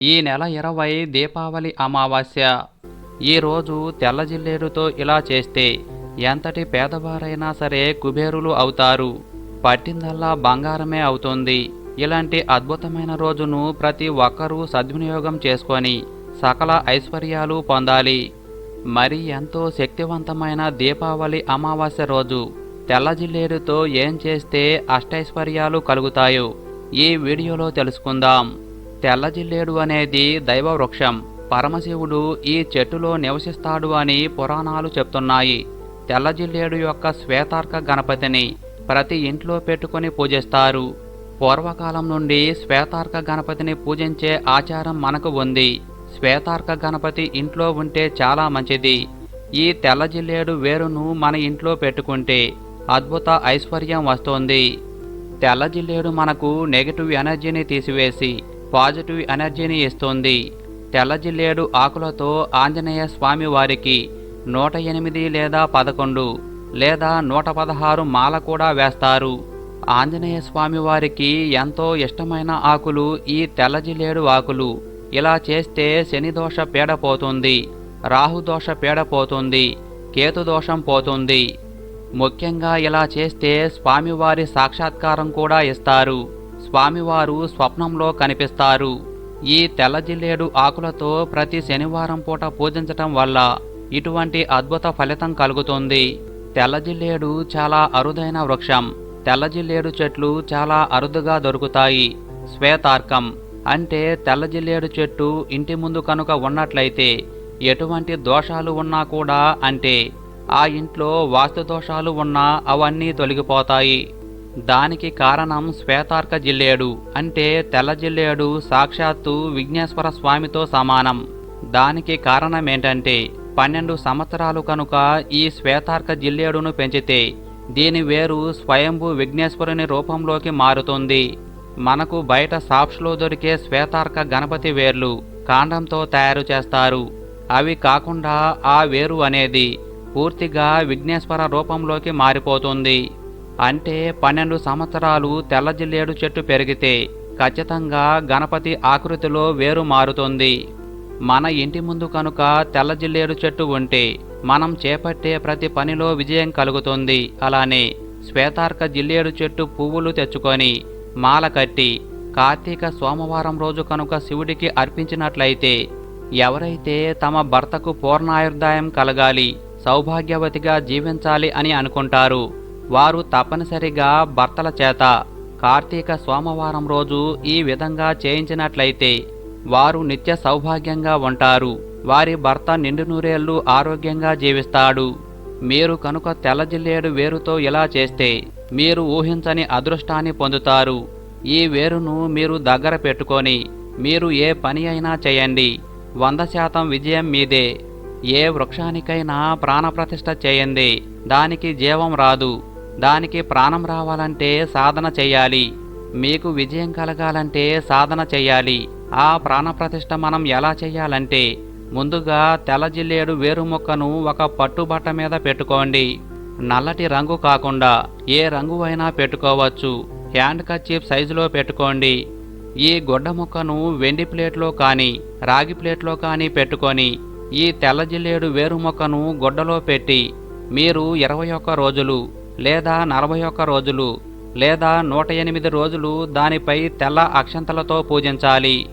ఈ నెల ఇరవై దీపావళి అమావాస్య. ఈరోజు తెల్ల జిల్లేడుతో ఇలా చేస్తే ఎంతటి పేదవారైనా సరే కుబేరులు అవుతారు. పట్టిందల్లా బంగారమే అవుతుంది. ఇలాంటి అద్భుతమైన రోజును ప్రతి ఒక్కరూ సద్వినియోగం చేసుకొని సకల ఐశ్వర్యాలు పొందాలి. మరి ఎంతో శక్తివంతమైన దీపావళి అమావాస్య రోజు తెల్ల జిల్లేడుతో ఏం చేస్తే అష్టైశ్వర్యాలు కలుగుతాయో ఈ వీడియోలో తెలుసుకుందాం. తెల్లజిల్లేడు అనేది దైవ వృక్షం పరమశివుడు ఈ చెట్టులో నివసిస్తాడు అని పురాణాలు చెప్తున్నాయి. తెల్లజిల్లేడు యొక్క శ్వేతార్క గణపతిని ప్రతి ఇంట్లో పెట్టుకొని పూజిస్తారు. పూర్వకాలం నుండి శ్వేతార్క గణపతిని పూజించే ఆచారం మనకు ఉంది. శ్వేతార్క గణపతి ఇంట్లో ఉంటే చాలా మంచిది. ఈ తెల్లజిల్లేడు వేరును మన ఇంట్లో పెట్టుకుంటే అద్భుత ఐశ్వర్యం వస్తుంది. తెల్లజిల్లేడు మనకు నెగిటివ్ ఎనర్జీని తీసివేసి పాజిటివ్ ఎనర్జీని ఇస్తుంది. తెల్లజిల్లేడు ఆకులతో ఆంజనేయ స్వామి వారికి నూట ఎనిమిది లేదా పదకొండు లేదా నూట పదహారు మాల కూడా వేస్తారు. ఆంజనేయ స్వామి వారికి ఎంతో ఇష్టమైన ఆకులు ఈ తెల్లజిల్లేడు ఆకులు. ఇలా చేస్తే శని దోష పీడ పోతుంది రాహుదోష పీడ పోతుంది కేతు దోషం పోతుంది. ముఖ్యంగా ఇలా చేస్తే స్వామివారి సాక్షాత్కారం కూడా ఇస్తారు. స్వామివారు స్వప్నంలో కనిపిస్తారు. ఈ తెల్ల జిల్లేడు ఆకులతో ప్రతి శనివారం పూట పూజించటం వల్ల ఇటువంటి అద్భుత ఫలితం కలుగుతుంది. తెల్లజిల్లేడు చాలా అరుదైన వృక్షం. తెల్లజిల్లేడు చెట్లు చాలా అరుదుగా దొరుకుతాయి. శ్వేతార్కం. అంటే తెల్లజిల్లేడు చెట్టు ఇంటి ముందు కనుక ఉన్నట్లయితే ఎటువంటి దోషాలు ఉన్నా కూడా అంటే ఆ ఇంట్లో వాస్తు దోషాలు ఉన్నా అవన్నీ తొలగిపోతాయి. దానికి కారణం శ్వేతార్క జిల్లేడు. అంటే తెల్ల జిల్లేడు సాక్షాత్తు విఘ్నేశ్వర స్వామితో సమానం. దానికి కారణం ఏంటంటే పన్నెండు సంవత్సరాలు కనుక ఈ శ్వేతార్క జిల్లేడును పెంచితే దీని వేరు స్వయంభూ విఘ్నేశ్వరుని రూపంలోకి మారుతుంది. మనకు బయట షాప్స్లో దొరికే శ్వేతార్క గణపతి వేర్లు కాండంతో తయారు చేస్తారు. అవి కాకుండా ఆ వేరు అనేది పూర్తిగా విఘ్నేశ్వర రూపంలోకి మారిపోతుంది. అంటే పన్నెండు సంవత్సరాలు తెల్ల జిల్లేడు చెట్టు పెరిగితే ఖచ్చితంగా గణపతి ఆకృతిలో వేరు మారుతుంది. మన ఇంటి ముందు కనుక తెల్ల జిల్లేడు చెట్టు ఉంటే మనం చేపట్టే ప్రతి పనిలో విజయం కలుగుతుంది. అలానే శ్వేతార్క జిల్లేడు చెట్టు పువ్వులు తెచ్చుకొని మాల కట్టి కార్తీక సోమవారం రోజు కనుక శివుడికి అర్పించినట్లయితే ఎవరైతే తమ భర్తకు పూర్ణాయుర్దాయం కలగాలి సౌభాగ్యవతిగా జీవించాలి అని అనుకుంటారు. వారు తప్పనిసరిగా భర్తల చేత కార్తీక సోమవారం రోజు ఈ విధంగా చేయించినట్లయితే వారు నిత్య సౌభాగ్యంగా ఉంటారు. వారి భర్త నిండు నూరేళ్ళు ఆరోగ్యంగా జీవిస్తాడు. మీరు కనుక తెల్లజిల్లేడు వేరుతో ఇలా చేస్తే మీరు ఊహించని అదృష్టాన్ని పొందుతారు. ఈ వేరును మీరు దగ్గర పెట్టుకొని మీరు ఏ పని అయినా చేయండి. వంద శాతం విజయం మీదే. ఏ వృక్షానికైనా ప్రాణప్రతిష్ఠ చేయండి. దానికి జీవం రాదు. దానికి ప్రాణం రావాలంటే సాధన చేయాలి. మీకు విజయం కలగాలంటే సాధన చేయాలి. ఆ ప్రాణప్రతిష్ఠ మనం ఎలా చేయాలంటే ముందుగా తెల్లజిల్లేడు వేరు మొక్కను ఒక పట్టుబట్ట మీద పెట్టుకోండి. నల్లటి రంగు కాకుండా ఏ రంగు అయినా పెట్టుకోవచ్చు. హ్యాండ్ కర్చీఫ్ సైజులో పెట్టుకోండి. ఈ గుడ్డ ముక్కను వెండి ప్లేట్లో కానీ రాగి ప్లేట్లో కానీ పెట్టుకొని ఈ తెల్ల జిల్లేడు వేరు మొక్కను గుడ్డలో పెట్టి మీరు ఇరవై ఒక్క రోజులు లేదా నలభై ఒక్క రోజులు లేదా నూట ఎనిమిది రోజులు దానిపై తెల్ల అక్షంతలతో పూజించాలి.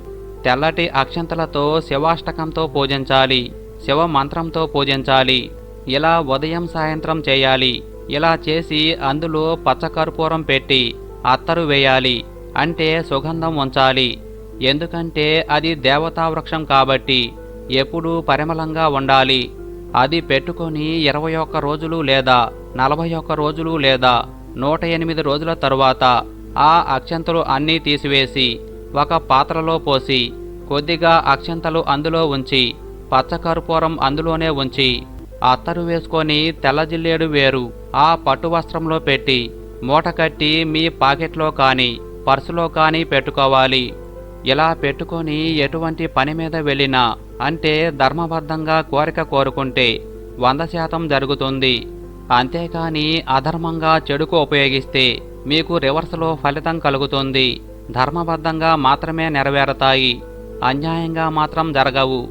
తెల్లటి అక్షంతలతో శివాష్టకంతో పూజించాలి శివ మంత్రంతో పూజించాలి. ఇలా ఉదయం సాయంత్రం చేయాలి. ఇలా చేసి అందులో పచ్చకర్పూరం పెట్టి అత్తరు వేయాలి. అంటే సుగంధం ఉంచాలి. ఎందుకంటే అది దేవతా వృక్షం కాబట్టి ఎప్పుడూ పరిమళంగా ఉండాలి. అది పెట్టుకొని ఇరవై ఒక్క రోజులు లేదా నలభై ఒక్క రోజులు లేదా నూట ఎనిమిది రోజుల తరువాత ఆ అక్షంతలు అన్నీ తీసివేసి ఒక పాత్రలో పోసి కొద్దిగా అక్షంతలు అందులో ఉంచి పచ్చకర్పూరం అందులోనే ఉంచి అత్తరు వేసుకొని తెల్లజిల్లేడు వేరు ఆ పట్టు వస్త్రంలో పెట్టి మూట కట్టి మీ పాకెట్లో కానీ పర్సులో కానీ పెట్టుకోవాలి. ఇలా పెట్టుకొని ఎటువంటి పని మీద వెళ్ళినా అంటే ధర్మబద్ధంగా కోరిక కోరుకుంటే వంద శాతం జరుగుతుంది. అంతేకాని అధర్మంగా చెడుకు ఉపయోగిస్తే మీకు రివర్స్లో ఫలితం కలుగుతుంది. ధర్మబద్ధంగా మాత్రమే నెరవేరతాయి. అన్యాయంగా మాత్రం జరగవు.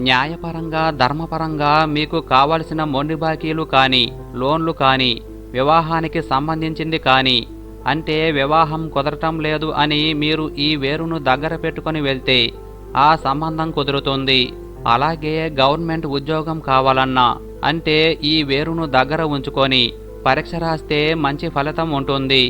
న్యాయపరంగా ధర్మపరంగా మీకు కావలసిన మొండి బాకీలు కానీ లోన్లు కానీ వివాహానికి సంబంధించింది కానీ అంటే వివాహం కుదరటం లేదు అని మీరు ఈ వేరును దగ్గర పెట్టుకుని వెళ్తే ఆ సంబంధం కుదురుతుంది. అలాగే గవర్నమెంట్ ఉద్యోగం కావాలన్నా అంటే ఈ వేరును దగ్గర ఉంచుకొని పరీక్ష రాస్తే మంచి ఫలితం ఉంటుంది.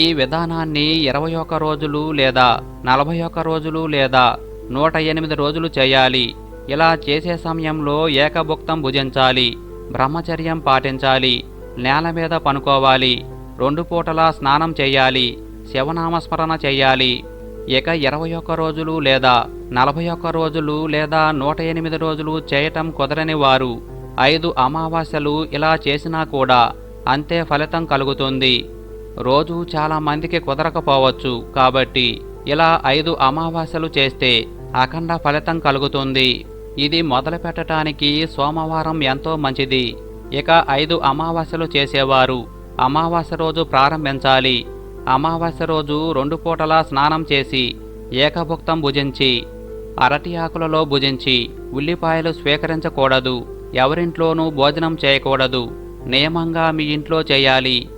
ఈ విధానాన్ని ఇరవై ఒక్క రోజులు లేదా నలభై ఒక్క రోజులు లేదా నూట ఎనిమిది రోజులు చేయాలి. ఇలా చేసే సమయంలో ఏకభుక్తం భుజించాలి బ్రహ్మచర్యం పాటించాలి నేల మీద పనుకోవాలి రెండు పూటలా స్నానం చేయాలి శివనామస్మరణ చేయాలి ఇక ఇరవై ఒక్క రోజులు లేదా నలభై ఒక్క రోజులు లేదా నూట ఎనిమిది రోజులు చేయటం కుదరని వారు ఐదు అమావాస్యలు ఇలా చేసినా కూడా అంతే ఫలితం కలుగుతుంది. రోజు చాలామందికి కుదరకపోవచ్చు కాబట్టి ఇలా ఐదు అమావాస్యలు చేస్తే అఖండ ఫలితం కలుగుతుంది. ఇది మొదలు పెట్టడానికి సోమవారం ఎంతో మంచిది. ఇక ఐదు అమావాస్యలు చేసేవారు అమావాస్య రోజు ప్రారంభించాలి. అమావాస్య రోజు రెండు పూటలా స్నానం చేసి ఏకభుక్తం భుజించి అరటి ఆకులలో భుజించి ఉల్లిపాయలు స్వీకరించకూడదు ఎవరింట్లోనూ భోజనం చేయకూడదు నియమంగా మీ ఇంట్లో చేయాలి.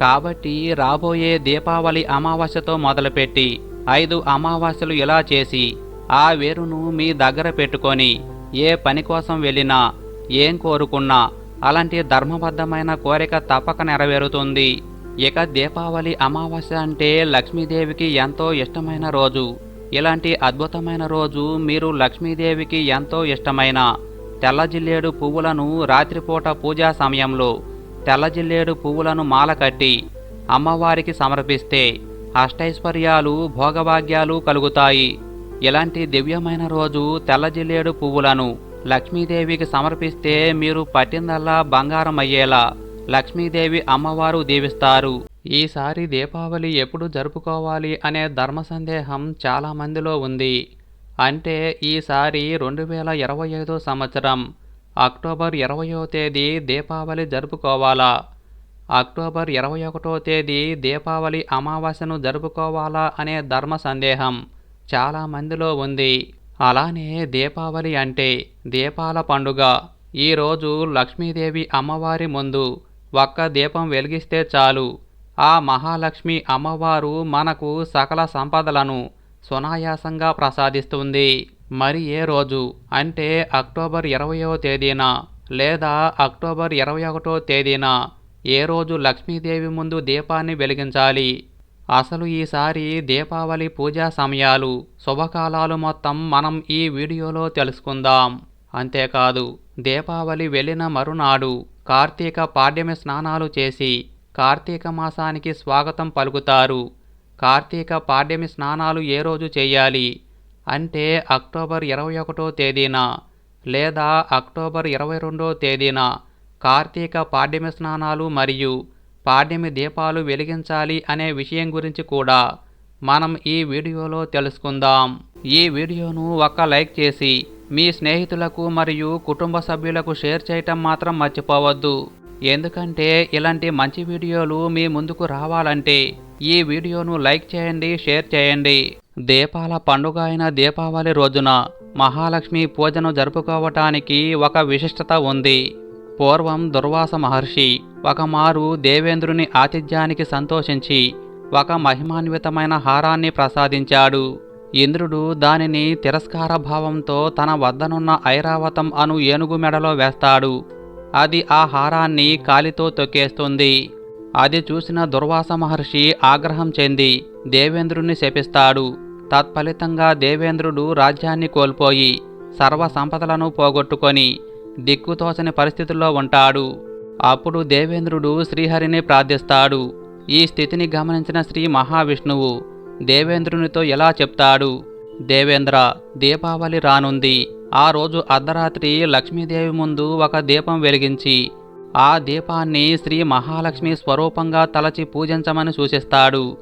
కాబట్టి రాబోయే దీపావళి అమావాస్యతో మొదలుపెట్టి ఐదు అమావాస్యలు ఇలా చేసి ఆ వేరును మీ దగ్గర పెట్టుకొని ఏ పని కోసం వెళ్ళినా ఏం కోరుకున్నా అలాంటి ధర్మబద్ధమైన కోరిక తప్పక నెరవేరుతుంది. ఇక దీపావళి అమావాస్య అంటే లక్ష్మీదేవికి ఎంతో ఇష్టమైన రోజు. ఇలాంటి అద్భుతమైన రోజు మీరు లక్ష్మీదేవికి ఎంతో ఇష్టమైన. తెల్లజిల్లేడు పువ్వులను రాత్రిపూట పూజా సమయంలో తెల్లజిల్లేడు పువ్వులను మాల కట్టి అమ్మవారికి సమర్పిస్తే అష్టైశ్వర్యాలు భోగభాగ్యాలు కలుగుతాయి. ఇలాంటి దివ్యమైన రోజు తెల్లజిల్లేడు పువ్వులను లక్ష్మీదేవికి సమర్పిస్తే మీరు పట్టిందల్లా బంగారం అయ్యేలా లక్ష్మీదేవి అమ్మవారు దీవిస్తారు. ఈసారి దీపావళి ఎప్పుడు జరుపుకోవాలి అనే ధర్మ సందేహం చాలా మందిలో ఉంది. అంటే ఈసారి రెండు వేల ఇరవై ఐదో సంవత్సరం. అక్టోబర్ ఇరవయో తేదీ దీపావళి జరుపుకోవాలా? అక్టోబర్ ఇరవై ఒకటో తేదీ దీపావళి అమావాస్యను జరుపుకోవాలా అనే ధర్మ సందేహం చాలా మందిలో ఉంది. అలానే దీపావళి అంటే దీపాల పండుగ. ఈరోజు లక్ష్మీదేవి అమ్మవారి ముందు ఒక్క దీపం వెలిగిస్తే చాలు. ఆ మహాలక్ష్మి అమ్మవారు మనకు సకల సంపదలను సునాయాసంగా ప్రసాదిస్తుంది. మరి ఏ రోజు? అంటే అక్టోబర్ ఇరవయో తేదీన లేదా అక్టోబర్ ఇరవై ఒకటో తేదీన ఏ రోజు లక్ష్మీదేవి ముందు దీపాన్ని వెలిగించాలి? అసలు ఈసారి దీపావళి పూజా సమయాలు శుభకాలాలు మొత్తం మనం ఈ వీడియోలో తెలుసుకుందాం. అంతేకాదు దీపావళి వెళ్ళిన మరునాడు కార్తీక పాడ్యమి స్నానాలు చేసి కార్తీక మాసానికి స్వాగతం పలుకుతారు. కార్తీక పాడ్యమి స్నానాలు ఏ రోజు చేయాలి? అంటే అక్టోబర్ ఇరవై ఒకటో తేదీన లేదా అక్టోబర్ ఇరవై రెండో తేదీన కార్తీక పాడ్యమి స్నానాలు మరియు పాడ్యమి దీపాలు వెలిగించాలి అనే విషయం గురించి కూడా మనం ఈ వీడియోలో తెలుసుకుందాం. ఈ వీడియోను ఒక్క లైక్ చేసి మీ స్నేహితులకు మరియు కుటుంబ సభ్యులకు షేర్ చేయటం మాత్రం మర్చిపోవద్దు. ఎందుకంటే ఇలాంటి మంచి వీడియోలు మీ ముందుకు రావాలంటే ఈ వీడియోను లైక్ చేయండి షేర్ చేయండి. దీపాల పండుగ అయిన దీపావళి రోజున మహాలక్ష్మి పూజను జరుపుకోవటానికి ఒక విశిష్టత ఉంది. పూర్వం దుర్వాస మహర్షి ఒకమారు దేవేంద్రుని ఆతిథ్యానికి సంతోషించి ఒక మహిమాన్వితమైన హారాన్ని ప్రసాదించాడు. ఇంద్రుడు దానిని తిరస్కార భావంతో తన వద్దనున్న ఐరావతం అను ఏనుగు మెడలో వేస్తాడు. అది ఆ హారాన్ని కాలితో తొక్కేస్తుంది. అది చూసిన దుర్వాస మహర్షి ఆగ్రహం చెంది దేవేంద్రుణ్ణి శపిస్తాడు. తత్ఫలితంగా దేవేంద్రుడు రాజ్యాన్ని కోల్పోయి సర్వ సంపదలను పోగొట్టుకొని దిక్కుతోచని పరిస్థితుల్లో ఉంటాడు. అప్పుడు దేవేంద్రుడు శ్రీహరిని ప్రార్థిస్తాడు. ఈ స్థితిని గమనించిన శ్రీ మహావిష్ణువు దేవేంద్రునితో ఎలా చెప్తాడు? దేవేంద్ర దీపావళి రానుంది. ఆ రోజు అర్ధరాత్రి లక్ష్మీదేవి ముందు ఒక దీపం వెలిగించి ఆ దీపాన్ని శ్రీ మహాలక్ష్మి స్వరూపంగా తలచి పూజించమని సూచిస్తాడు.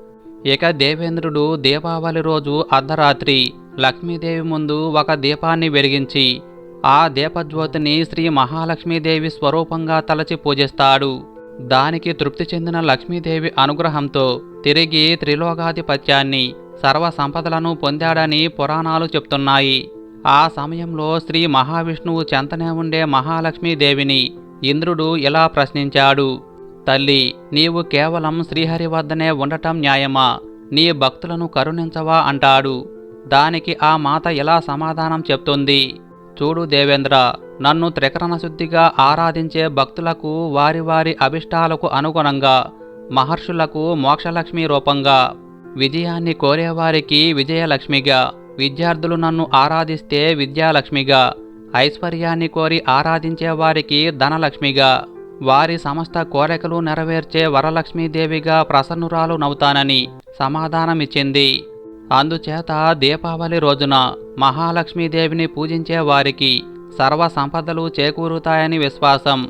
ఇక దేవేంద్రుడు దీపావళి రోజు అర్ధరాత్రి లక్ష్మీదేవి ముందు ఒక దీపాన్ని వెలిగించి ఆ దీపజ్యోతిని శ్రీ మహాలక్ష్మీదేవి స్వరూపంగా తలచి పూజిస్తాడు. దానికి తృప్తి చెందిన లక్ష్మీదేవి అనుగ్రహంతో తిరిగి త్రిలోకాధిపత్యాన్ని సర్వ సంపదలను పొందాడని పురాణాలు చెప్తున్నాయి. ఆ సమయంలో శ్రీ మహావిష్ణువు చెంతనే ఉండే మహాలక్ష్మీదేవిని ఇంద్రుడు ఇలా ప్రశ్నించాడు. తల్లి నీవు కేవలం శ్రీహరి వద్దనే ఉండటం న్యాయమా? నీ భక్తులను కరుణించవా? అంటాడు. దానికి ఆ మాత ఇలా సమాధానం చెప్తుంది. చూడు దేవేంద్ర నన్ను త్రికరణ శుద్ధిగా ఆరాధించే భక్తులకు వారి వారి అభిష్టాలకు అనుగుణంగా మహర్షులకు మోక్షలక్ష్మి రూపంగా విజయాన్ని కోరేవారికి విజయలక్ష్మిగా విద్యార్థులు నన్ను ఆరాధిస్తే విద్యాలక్ష్మిగా ఐశ్వర్యాన్ని కోరి ఆరాధించే వారికి ధనలక్ష్మిగా వారి సమస్త కోరికలు నెరవేర్చే వరలక్ష్మీదేవిగా ప్రసన్నురాలు నవుతానని సమాధానమిచ్చింది. అందుచేత దీపావళి రోజున మహాలక్ష్మీదేవిని పూజించే వారికి సర్వ సంపదలు చేకూరుతాయని విశ్వాసం.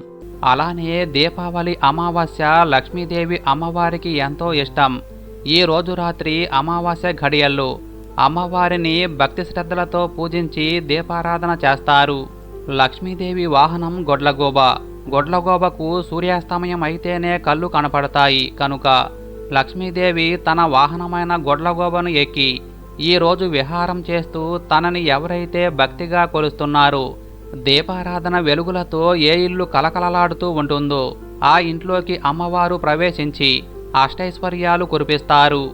అలానే దీపావళి అమావాస్య లక్ష్మీదేవి అమ్మవారికి ఎంతో ఇష్టం. ఈ రోజు రాత్రి అమావాస్య ఘడియళ్ళు అమ్మవారిని భక్తి శ్రద్ధలతో పూజించి దీపారాధన చేస్తారు. లక్ష్మీదేవి వాహనం గొడ్లగోబ. గొడ్లగోబకు సూర్యాస్తమయం అయితేనే కళ్ళు కనపడతాయి కనుక లక్ష్మీదేవి తన వాహనమైన గొడ్లగోబను ఎక్కి ఈరోజు విహారం చేస్తూ తనని ఎవరైతే భక్తిగా కొలుస్తున్నారో దీపారాధన వెలుగులతో ఏ ఇల్లు కలకలలాడుతూ ఉంటుందో ఆ ఇంట్లోకి అమ్మవారు ప్రవేశించి అష్టైశ్వర్యాలు కురిపిస్తారు.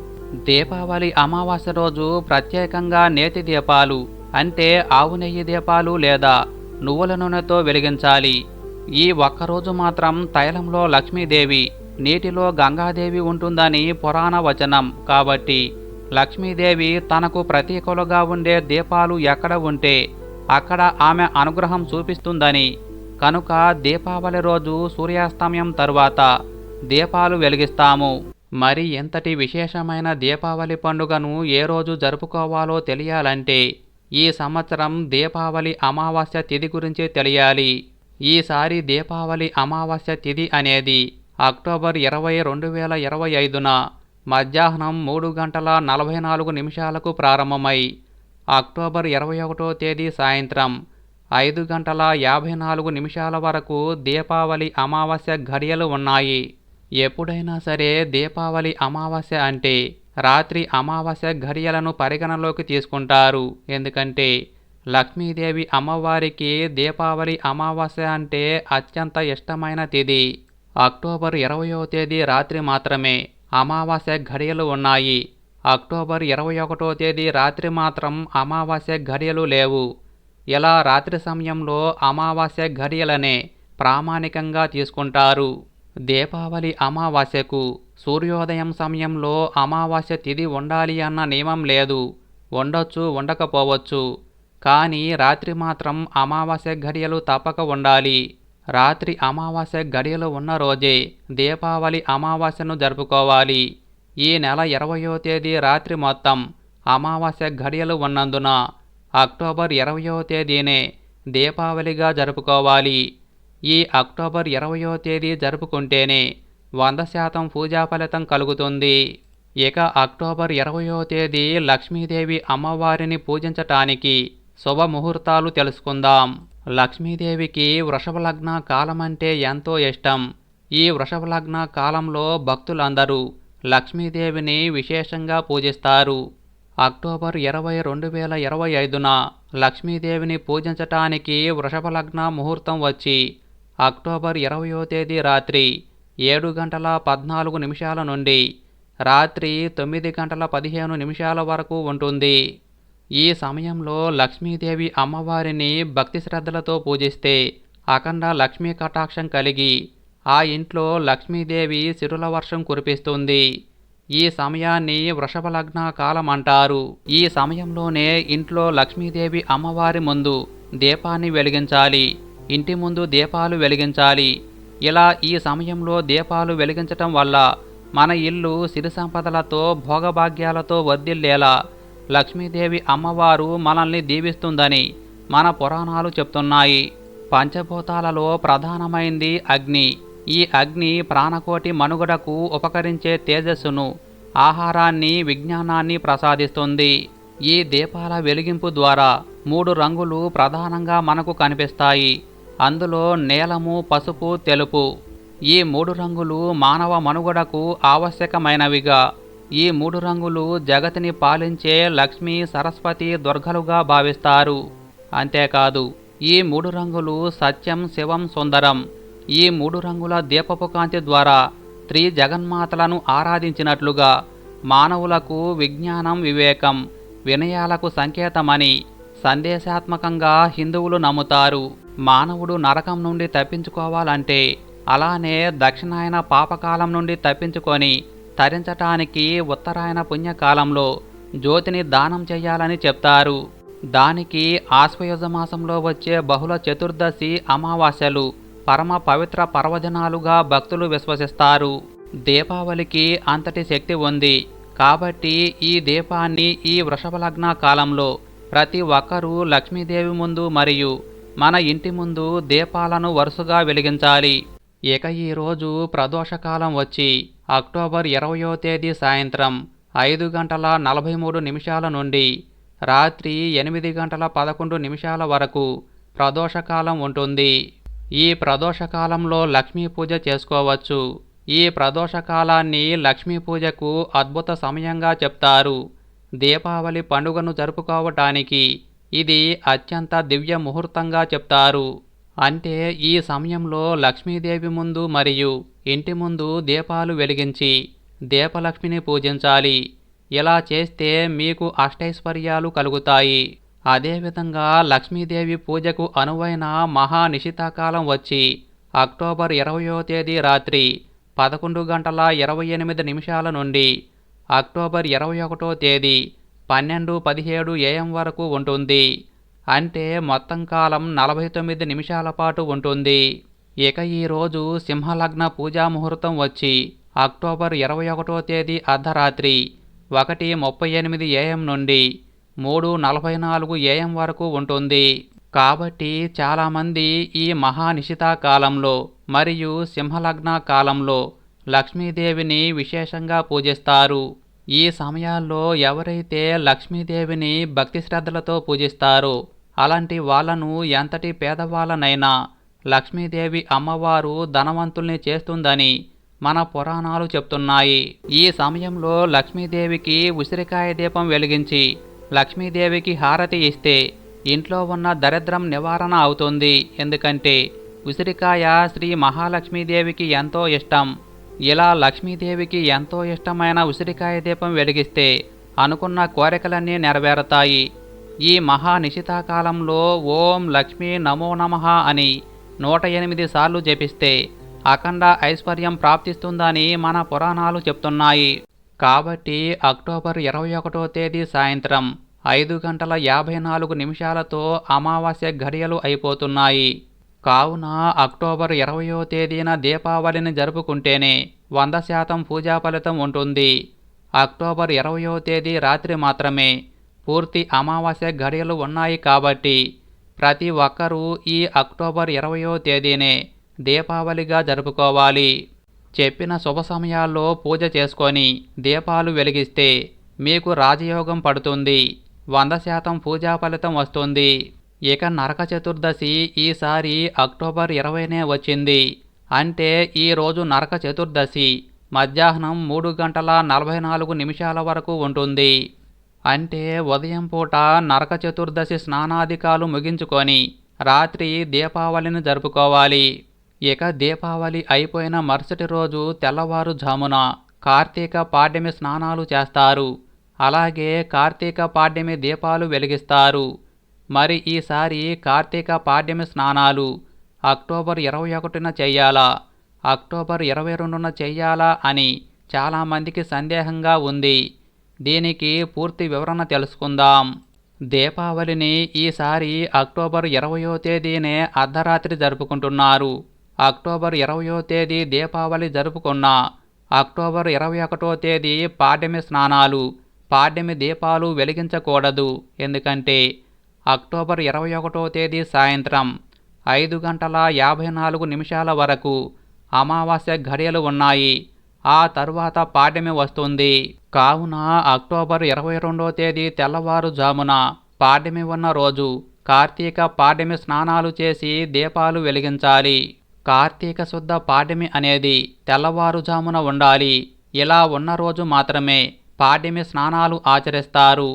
దీపావళి అమావాస్య రోజు ప్రత్యేకంగా నేతి దీపాలు అంటే ఆవు నెయ్యి దీపాలు లేదా నువ్వుల నూనెతో వెలిగించాలి. ఈ ఒక్కరోజు మాత్రం తైలంలో లక్ష్మీదేవి నీటిలో గంగాదేవి ఉంటుందని పురాణ వచనం. కాబట్టి లక్ష్మీదేవి తనకు ప్రతీకలుగా ఉండే దీపాలు ఎక్కడ ఉంటే అక్కడ ఆమె అనుగ్రహం చూపిస్తుందని. కనుక దీపావళి రోజు సూర్యాస్తమయం తరువాత దీపాలు వెలిగిస్తాము. మరి ఎంతటి విశేషమైన దీపావళి పండుగను ఏ రోజు జరుపుకోవాలో తెలియాలంటే ఈ సంవత్సరం దీపావళి అమావాస్య తిథి గురించి తెలియాలి. ఈసారి దీపావళి అమావాస్య తిథి అనేది అక్టోబర్ ఇరవై రెండు వేల ఇరవై ఐదున మధ్యాహ్నం మూడు గంటల నలభై నాలుగు నిమిషాలకు ప్రారంభమై అక్టోబర్ ఇరవై ఒకటో తేదీ సాయంత్రం ఐదు గంటల యాభై నాలుగు నిమిషాల వరకు దీపావళి అమావాస్య ఘడియలు ఉన్నాయి. ఎప్పుడైనా సరే దీపావళి అమావాస్య అంటే రాత్రి అమావాస్య ఘడియలను పరిగణలోకి తీసుకుంటారు. ఎందుకంటే లక్ష్మీదేవి అమ్మవారికి దీపావళి అమావాస్య అంటే అత్యంత ఇష్టమైన తేదీ అక్టోబర్ ఇరవయో తేదీ రాత్రి మాత్రమే అమావాస్య ఘడియలు ఉన్నాయి. అక్టోబర్ ఇరవై ఒకటో తేదీ రాత్రి మాత్రం అమావాస్య ఘడియలు లేవు. ఇలా రాత్రి సమయంలో అమావాస్య ఘడియలనే ప్రామాణికంగా తీసుకుంటారు? దీపావళి అమావాస్యకు సూర్యోదయం సమయంలో అమావాస్య తిథి ఉండాలి అన్న నియమం లేదు. ఉండొచ్చు ఉండకపోవచ్చు. కానీ రాత్రి మాత్రం అమావాస్య ఘడియలు తప్పక ఉండాలి. రాత్రి అమావాస్య గడియలు ఉన్న రోజే దీపావళి అమావాస్యను జరుపుకోవాలి. ఈ నెల ఇరవయో తేదీ రాత్రి మొత్తం అమావాస్య ఘడియలు ఉన్నందున అక్టోబర్ ఇరవయో తేదీనే దీపావళిగా జరుపుకోవాలి. ఈ అక్టోబర్ ఇరవయో తేదీ జరుపుకుంటేనే వంద శాతం పూజా ఫలితం కలుగుతుంది. ఇక అక్టోబర్ ఇరవయో తేదీ లక్ష్మీదేవి అమ్మవారిని పూజించటానికి శుభముహూర్తాలు తెలుసుకుందాం. లక్ష్మీదేవికి వృషభలగ్న కాలం అంటే ఎంతో ఇష్టం. ఈ వృషభలగ్న కాలంలో భక్తులందరూ లక్ష్మీదేవిని విశేషంగా పూజిస్తారు. అక్టోబర్ ఇరవై రెండు వేల ఇరవై ఐదున లక్ష్మీదేవిని పూజించటానికి వృషభ లగ్న ముహూర్తం వచ్చి అక్టోబర్ ఇరవయో తేదీ రాత్రి ఏడు గంటల పద్నాలుగు నిమిషాల నుండి రాత్రి తొమ్మిది గంటల పదిహేను నిమిషాల వరకు ఉంటుంది. ఈ సమయంలో లక్ష్మీదేవి అమ్మవారిని భక్తి శ్రద్ధలతో పూజిస్తే అఖండ లక్ష్మీ కటాక్షం కలిగి ఆ ఇంట్లో లక్ష్మీదేవి సిరుల వర్షం కురిపిస్తుంది. ఈ సమయాన్ని వృషభ లగ్న కాలం అంటారు ఈ సమయంలోనే ఇంట్లో లక్ష్మీదేవి అమ్మవారి ముందు దీపాన్ని వెలిగించాలి. ఇంటి ముందు దీపాలు వెలిగించాలి. ఇలా ఈ సమయంలో దీపాలు వెలిగించటం వల్ల మన ఇల్లు సిరి సంపదలతో భోగభాగ్యాలతో వర్ధిల్లేలా లక్ష్మీదేవి అమ్మవారు మనల్ని దీవిస్తుందని మన పురాణాలు చెప్తున్నాయి. పంచభూతాలలో ప్రధానమైంది అగ్ని. ఈ అగ్ని ప్రాణకోటి మనుగడకు ఉపకరించే తేజస్సును ఆహారాన్ని విజ్ఞానాన్ని ప్రసాదిస్తుంది. ఈ దీపాల వెలిగింపు ద్వారా మూడు రంగులు ప్రధానంగా మనకు కనిపిస్తాయి. అందులో నీలము పసుపు తెలుపు. ఈ మూడు రంగులు మానవ మనుగడకు ఆవశ్యకమైనవిగా. ఈ మూడు రంగులు జగతిని పాలించే లక్ష్మి సరస్వతి దుర్గలుగా భావిస్తారు. అంతేకాదు ఈ మూడు రంగులు సత్యం శివం సుందరం. ఈ మూడు రంగుల దీపపు కాంతి ద్వారా త్రీ జగన్మాతలను ఆరాధించినట్లుగా మానవులకు విజ్ఞానం వివేకం వినయాలకు సంకేతమని సందేశాత్మకంగా హిందువులు నమ్ముతారు. మానవుడు నరకం నుండి తప్పించుకోవాలంటే అలానే దక్షిణాయన పాపకాలం నుండి తప్పించుకొని తరించటానికి ఉత్తరాయణ పుణ్యకాలంలో జ్యోతిని దానం చేయాలని చెప్తారు. దానికి ఆశ్వయుజ మాసంలో వచ్చే బహుళ చతుర్దశి అమావాస్యలు పరమ పవిత్ర పర్వదినాలుగా భక్తులు విశ్వసిస్తారు. దీపావళికి అంతటి శక్తి ఉంది. కాబట్టి ఈ దీపాన్ని ఈ వృషభలగ్న కాలంలో ప్రతి ఒక్కరూ లక్ష్మీదేవి ముందు మరియు మన ఇంటి ముందు దీపాలను వరుసగా వెలిగించాలి. ఇక ఈరోజు ప్రదోషకాలం వచ్చి అక్టోబర్ ఇరవయో తేదీ సాయంత్రం ఐదు గంటల నలభై మూడు నిమిషాల నుండి రాత్రి ఎనిమిది గంటల పదకొండు నిమిషాల వరకు ప్రదోషకాలం ఉంటుంది. ఈ ప్రదోషకాలంలో లక్ష్మీ పూజ చేసుకోవచ్చు. ఈ ప్రదోషకాలాన్ని లక్ష్మీ పూజకు అద్భుత సమయంగా చెప్తారు. దీపావళి పండుగను జరుపుకోవటానికి ఇది అత్యంత దివ్య ముహూర్తంగా చెప్తారు. అంటే ఈ సమయంలో లక్ష్మీదేవి ముందు మరియు ఇంటి ముందు దీపాలు వెలిగించి దీపలక్ష్మిని పూజించాలి. ఇలా చేస్తే మీకు అష్టైశ్వర్యాలు కలుగుతాయి. అదేవిధంగా లక్ష్మీదేవి పూజకు అనువైన మహానిశితాకాలం వచ్చి అక్టోబర్ ఇరవయో తేదీ రాత్రి పదకొండు గంటల ఇరవై ఎనిమిది నిమిషాల నుండి అక్టోబర్ ఇరవై ఒకటో తేదీ పన్నెండు పదిహేడు ఏఎం వరకు ఉంటుంది. అంటే మొత్తం కాలం నలభై తొమ్మిది నిమిషాల పాటు ఉంటుంది. ఇక ఈరోజు సింహలగ్న పూజా ముహూర్తం వచ్చి అక్టోబర్ ఇరవై ఒకటో తేదీ అర్ధరాత్రి ఒకటి ముప్పై ఎనిమిది ఏఎం నుండి మూడు నలభై నాలుగు ఏఎం వరకు ఉంటుంది. కాబట్టి చాలామంది ఈ మహానిశితా కాలంలో మరియు సింహలగ్న కాలంలో లక్ష్మీదేవిని విశేషంగా పూజిస్తారు. ఈ సమయాల్లో ఎవరైతే లక్ష్మీదేవిని భక్తి శ్రద్ధలతో పూజిస్తారో అలాంటి వాళ్ళను ఎంతటి పేదవాళ్ళనైనా లక్ష్మీదేవి అమ్మవారు ధనవంతుల్ని చేస్తుందని మన పురాణాలు చెప్తున్నాయి. ఈ సమయంలో లక్ష్మీదేవికి ఉసిరికాయ దీపం వెలిగించి లక్ష్మీదేవికి హారతి ఇస్తే ఇంట్లో ఉన్న దరిద్రం నివారణ అవుతుంది. ఎందుకంటే ఉసిరికాయ శ్రీ మహాలక్ష్మీదేవికి ఎంతో ఇష్టం. ఇలా లక్ష్మీదేవికి ఎంతో ఇష్టమైన ఉసిరికాయ దీపం వెలిగిస్తే అనుకున్న కోరికలన్నీ నెరవేరుతాయి. ఈ మహా నిశితాకాలంలో ఓం లక్ష్మీ నమో నమః అని నూట ఎనిమిది సార్లు జపిస్తే అఖండ ఐశ్వర్యం ప్రాప్తిస్తుందని మన పురాణాలు చెప్తున్నాయి. కాబట్టి అక్టోబర్ ఇరవై ఒకటో తేదీ సాయంత్రం ఐదు గంటల యాభై నాలుగు నిమిషాలతో అమావాస్య ఘడియలు అయిపోతున్నాయి. కావున అక్టోబర్ ఇరవయో తేదీన దీపావళిని జరుపుకుంటేనే వంద శాతం పూజా ఫలితం ఉంటుంది. అక్టోబర్ ఇరవయో తేదీ రాత్రి మాత్రమే పూర్తి అమావాస్య ఘడియలు ఉన్నాయి కాబట్టి ప్రతి ఒక్కరూ ఈ అక్టోబర్ ఇరవయో తేదీనే దీపావళిగా జరుపుకోవాలి. చెప్పిన శుభ సమయాల్లో పూజ చేసుకొని దీపాలు వెలిగిస్తే మీకు రాజయోగం పడుతుంది. వంద శాతం పూజా ఫలితం వస్తుంది. ఇక నరక చతుర్దశి ఈసారి అక్టోబర్ ఇరవైనే వచ్చింది. అంటే ఈరోజు నరక చతుర్దశి. మధ్యాహ్నం మూడు గంటల నలభై నాలుగు నిమిషాల వరకు ఉంటుంది. అంటే ఉదయం పూట నరక చతుర్దశి స్నానాధికాలు ముగించుకొని రాత్రి దీపావళిని జరుపుకోవాలి. ఇక దీపావళి అయిపోయిన మరుసటి రోజు తెల్లవారుజామున కార్తీక పాడ్యమి స్నానాలు చేస్తారు. అలాగే కార్తీక పాడ్యమి దీపాలు వెలిగిస్తారు. మరి ఈసారి కార్తీక పాడ్యమి స్నానాలు అక్టోబర్ ఇరవై ఒకటిన చెయ్యాలా అక్టోబర్ ఇరవై రెండున చెయ్యాలా అని చాలామందికి సందేహంగా ఉంది. దీనికి పూర్తి వివరణ తెలుసుకుందాం. దీపావళిని ఈసారి అక్టోబర్ ఇరవయో తేదీనే అర్ధరాత్రి జరుపుకుంటున్నారు. అక్టోబర్ ఇరవయో తేదీ దీపావళి జరుపుకున్న అక్టోబర్ ఇరవై ఒకటో తేదీ పాడ్యమి స్నానాలు పాడ్యమి దీపాలు వెలిగించకూడదు. ఎందుకంటే అక్టోబర్ ఇరవై ఒకటో తేదీ సాయంత్రం ఐదు గంటల యాభై నాలుగు నిమిషాల వరకు అమావాస్య ఘడియలు ఉన్నాయి. ఆ తరువాత పాడ్యమి వస్తుంది. కావున అక్టోబర్ ఇరవై రెండో తేదీ తెల్లవారుజామున పాడ్యమి ఉన్న రోజు కార్తీక పాడ్యమి స్నానాలు చేసి దీపాలు వెలిగించాలి. కార్తీక శుద్ధ పాడ్యమి అనేది తెల్లవారుజామున ఉండాలి. ఇలా ఉన్న రోజు మాత్రమే పాడ్యమి స్నానాలు ఆచరిస్తారు.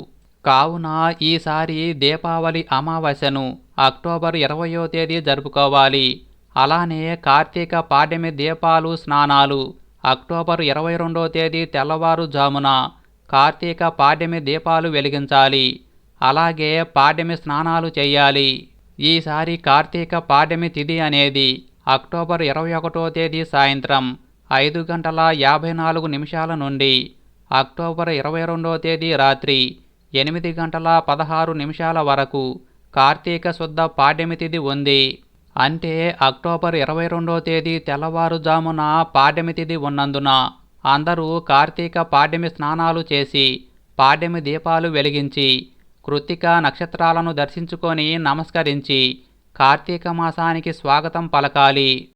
కావున ఈసారి దీపావళి అమావాస్యను అక్టోబర్ ఇరవయో తేదీ జరుపుకోవాలి. అలానే కార్తీక పాడ్యమి దీపాలు స్నానాలు అక్టోబర్ ఇరవై రెండో తేదీ తెల్లవారుజామున కార్తీక పాడ్యమి దీపాలు వెలిగించాలి. అలాగే పాడ్యమి స్నానాలు చేయాలి. ఈసారి కార్తీక పాడ్యమి తిథి అనేది అక్టోబర్ ఇరవై ఒకటో తేదీ సాయంత్రం ఐదు గంటల యాభై నాలుగు నిమిషాల నుండి అక్టోబర్ ఇరవై రెండో తేదీ రాత్రి ఎనిమిది గంటల పదహారు నిమిషాల వరకు కార్తీక శుద్ధ పాడ్యమి తిథి ఉంది. అంటే అక్టోబర్ ఇరవై రెండో తేదీ తెల్లవారుజామున పాడ్యమి తిథి ఉన్నందున అందరూ కార్తీక పాడ్యమి స్నానాలు చేసి పాడ్యమి దీపాలు వెలిగించి కృత్తిక నక్షత్రాలను దర్శించుకొని నమస్కరించి కార్తీక మాసానికి స్వాగతం పలకాలి.